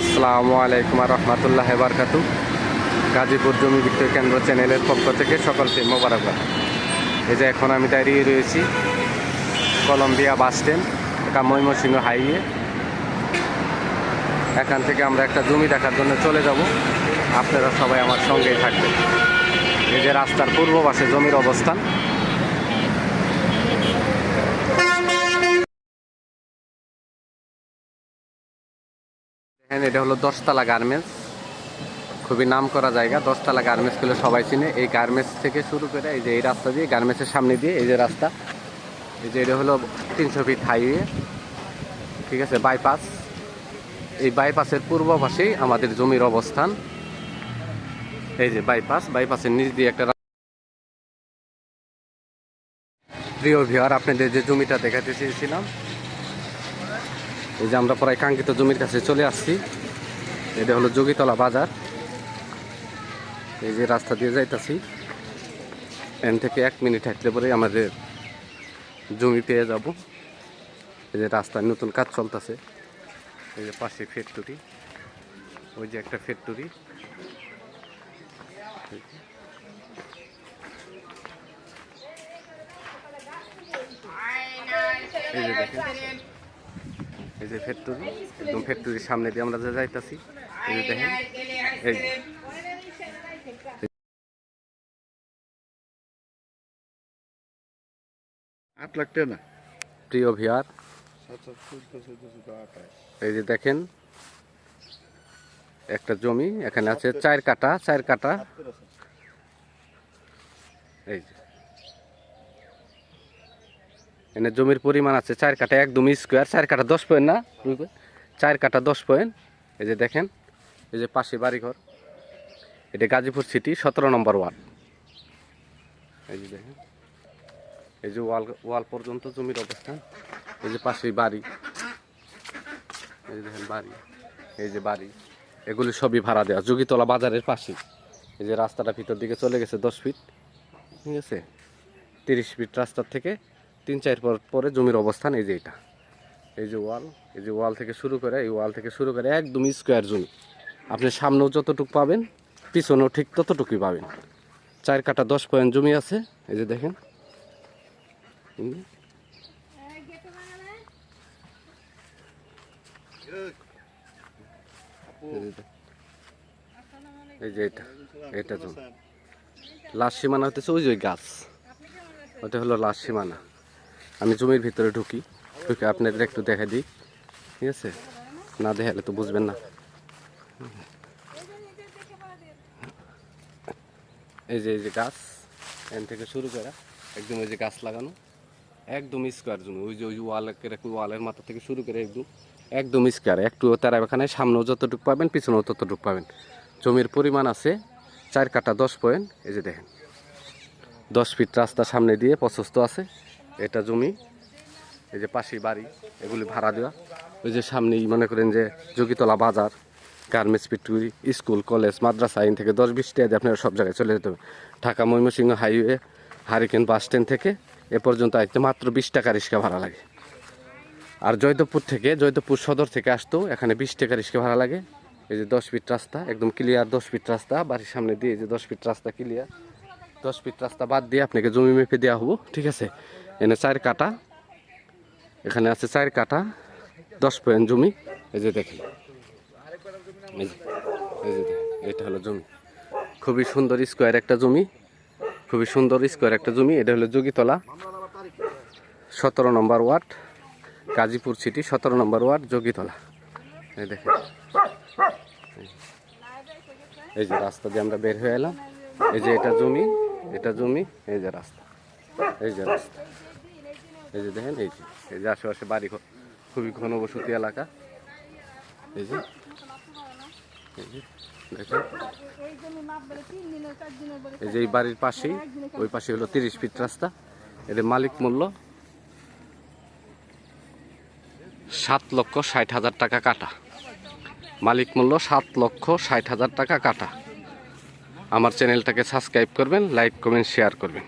আসসালামু আলাইকুম রহমতুল্লাহ বারকাতু। গাজীপুর জমি বিক্রয় কেন্দ্র চ্যানেলের পক্ষ থেকে সকলকে মোবারকবাদ। এই যে এখন আমি দাঁড়িয়ে রয়েছি Colombia bus stand, Dhaka Mymensingh highway. এখান থেকে আমরা একটা জমি দেখার জন্য চলে যাব। আপনারা সবাই আমার সঙ্গেই থাকবেন। এই যে রাস্তার পূর্ব পাশে জমির অবস্থান দেখেন এটা হলো দশতলা গার্মেন্টস। খুবই নাম করা জায়গা, দশতলা গার্মেন্টসগুলো সবাই চিনে। এই গার্মেন্টস থেকে শুরু করে এই যে এই রাস্তা দিয়ে, গার্মেন্টসের সামনে দিয়ে এই যে রাস্তা, এই যে এটা হলো তিনশো ফিট হাইওয়ে, ঠিক আছে, বাইপাস। এই বাইপাসের পূর্ব পাশেই আমাদের জমির অবস্থান। এই যে বাইপাস, বাইপাসের নিচ দিয়ে একটা প্রিয় ভিওর আপনাদের যে জমিটা দেখাতে চেয়েছিলাম এই যে আমরা প্রায় কাঙ্ক্ষিত জমির কাছে চলে আসছি। এটা হলো যোগীতলা বাজার। এই যে রাস্তা দিয়ে যাইতাছি। এন থেকে এক মিনিট হাঁটলে পরে আমাদের জমি পেয়ে যাব। এই যে রাস্তায় নতুন কাজ চলতেছে। এই যে পাশে ফ্যাক্টরি। ওই যে একটা ফ্যাক্টরি। এই যে দেখেন। এই যে ফ্যাক্টরি একদম ফ্যাক্টরির সামনে দিয়ে আমরা যে যাইতাছি এই যে দেখেন এই আট লাখ টাকা না? প্রিয় ভিয়ার আচ্ছা এই যে দেখেন একটা জমি এখানে আছে চার কাটা চার কাটা এই যে। এখানে জমির পরিমাণ আছে চার কাটা একদম স্কোয়ার চার কাটা দশ পয়েন্ট না? চার কাটা দশ পয়েন্ট এই যে দেখেন, এই যে পাশে বাড়িঘর। এটা গাজীপুর সিটি সতেরো নম্বর ওয়ার্ড। এই যে দেখেন, এই যে ওয়াল ওয়াল পর্যন্ত জমির অবস্থান এই যে পাশেই বাড়ি। এই যে দেখেন বাড়ি, এই যে বাড়ি। এগুলি সবই ভাড়া দেওয়া। যোগীতলা বাজারের পাশে। এই যে রাস্তাটা ভিতর দিকে চলে গেছে দশ ফিট ঠিক আছে? তিরিশ ফিট রাস্তার থেকে তিন চার পর পরে জমির অবস্থান এই যে এটা। এই যে ওয়াল, এই যে ওয়াল থেকে শুরু করে, এই ওয়াল থেকে শুরু করে একদম স্কোয়ার জমি। আপনি সামনেও যতটুকু পাবেন, পিছনেও ঠিক ততটুকুই পাবেন। চার কাটা দশ পয়েন্ট জমি আছে, এই যে দেখেন। এই যে এটা এটা জমি। লাস্ট সীমানা হতেছে ওই যে গাছ। ওটা হলো লাস্ট সীমানা। আমি জমির ভিতরে ঢুকি, ঢুকে আপনাদের একটু দেখা দিই। ঠিক আছে? না দেখালে তো বুঝবেন না। এই যে এই যে গাছ এন থেকে শুরু করা একদম ওই যে গাছ লাগানো, একদম স্কোয়ার জমি। ওই যে, ওই ওয়ালের ওয়ালের মাথা থেকে শুরু করে একদম একদম স্কোয়ার। একটু তারা এখানে সামনেও যতটুকু পাবেন, পিছনেও ততটুকু পাবেন। জমির পরিমাণ আছে চার কাটা দশ পয়েন্ট। এই যে দেখেন, দশ ফিট রাস্তা সামনে দিয়ে প্রশস্ত আছে। এটা জমি, এই যে পাশেই বাড়ি, এগুলি ভাড়া দেওয়া। ওই যে সামনেই মনে করেন যে Jogitola Bazar, garments factory, school, college, মাদ্রাসা আইন থেকে দশ বিশ টাকা আপনারা সব জায়গায় চলে যেতে হবে Dhaka, Mymensingh highway, hurricane bus stand থেকে এ পর্যন্ত আসতে মাত্র বিশ টাকা রিক্সা ভাড়া লাগে। আর জয়দেবপুর থেকে, জয়দেবপুর সদর থেকে আসতেও এখানে বিশ টাকা রিক্সা ভাড়া লাগে। এই যে দশ ফিট রাস্তা, একদম ক্লিয়ার দশ ফিট রাস্তা, বাড়ির সামনে দিয়ে এই যে দশ ফিট রাস্তা ক্লিয়ার দশ ফিট রাস্তা বাদ দিয়ে আপনাকে জমি মেপে দেওয়া হব, ঠিক আছে? এনে চার কাটা। এখানে আছে চার কাটা, দশ পয়েন্ট জমি। এই যে দেখেন। এই যে এটা হলো জমি। খুবই সুন্দর স্কোয়ার একটা জমি। খুবই সুন্দর স্কোয়ার একটা জমি। এটা হলো যোগীতলা, সতেরো নম্বর ওয়ার্ড, গাজীপুর সিটি, সতেরো নম্বর ওয়ার্ড, যোগীতলা। এই দেখেন। এই যে রাস্তা দিয়ে আমরা বের হয়ে এলাম। এই যে এটা জমি এটা জমি, এই যে রাস্তা। এই যে রাস্তা। এই যে দেখেন, এই যে এই যে আশেপাশে বাড়ি খুবই ঘনবসতি এলাকা। এই যে এই যে, দেখেন। এই যে এই বাড়ির পাশেই, ওই পাশে হলো তিরিশ ফিট রাস্তা। এদের মালিক মূল্য সাত লক্ষ ষাট হাজার টাকা কাটা। মালিক মূল্য সাত লক্ষ ষাট হাজার টাকা কাটা। আমার চ্যানেলটাকে সাবস্ক্রাইব করবেন, লাইক, কমেন্ট, শেয়ার করবেন।